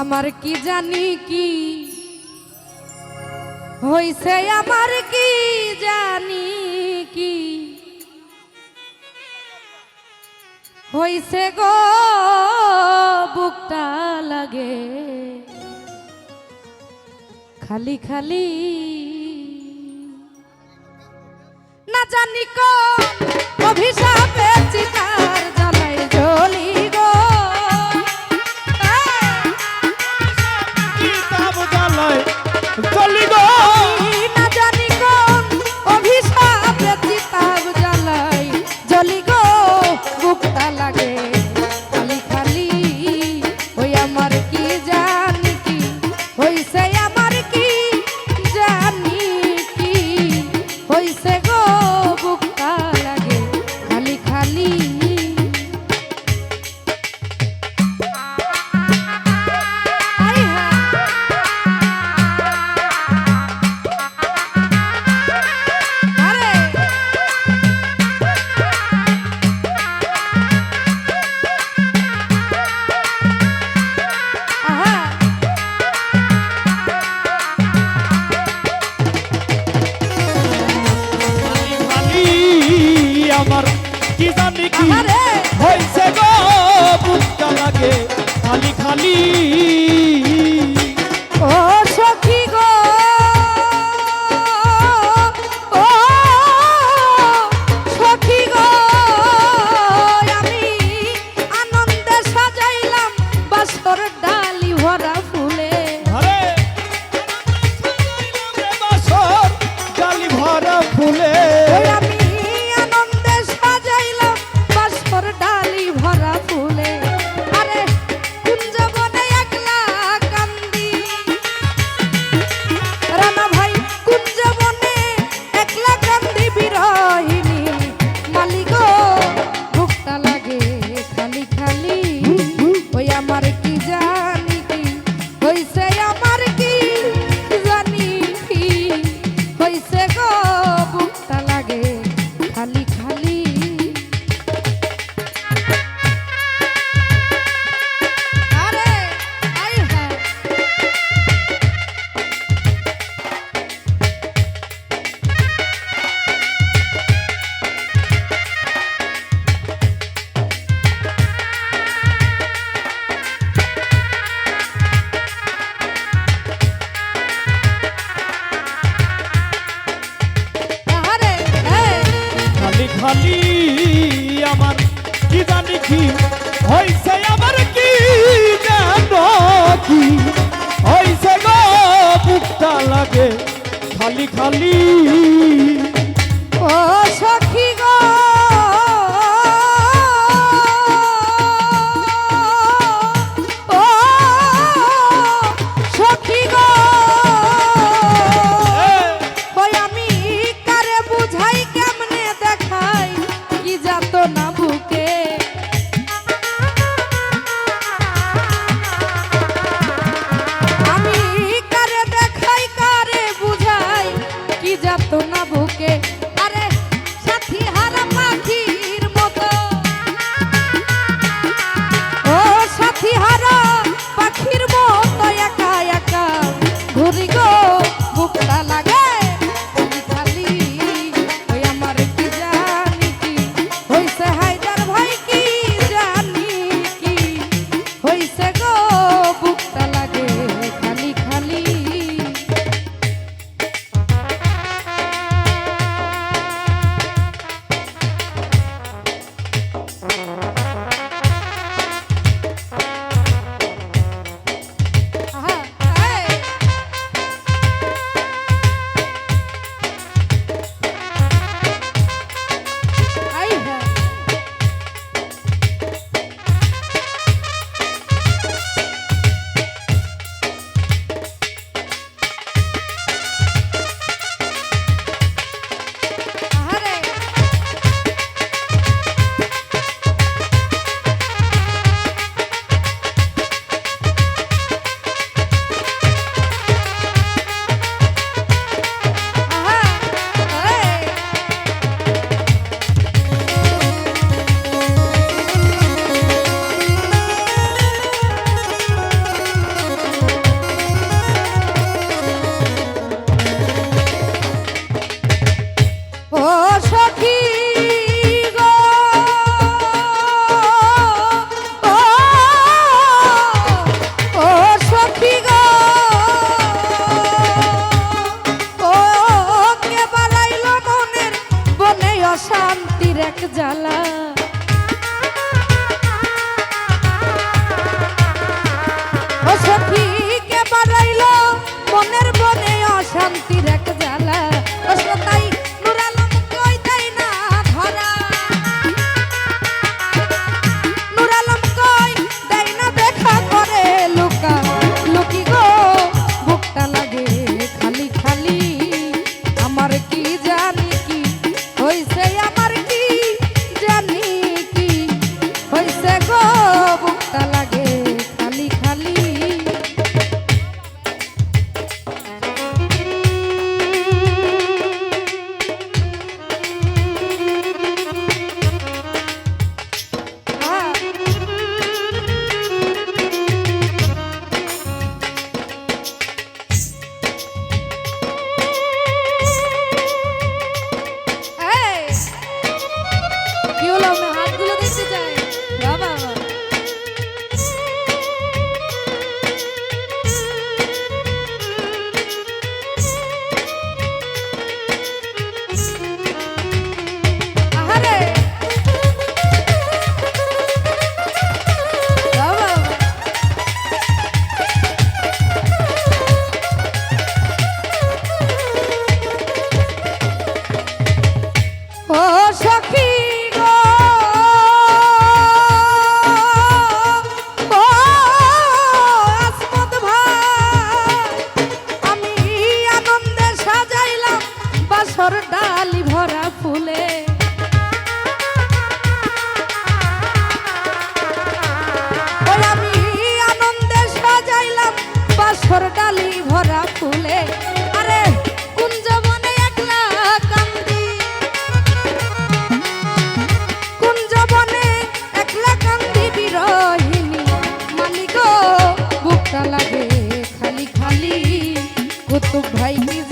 আমার কি জানি কি? হইছে আমার কি জানি কি? হইছে গো, বুকটা লাগে। খালি খালি। না জানি কো Bora! জানি আমার, কি জানি কি হয়েছে আমার কি যেন কি হয়েছে লাগে খালি খালি সখী সখী কুতুব ভাই কি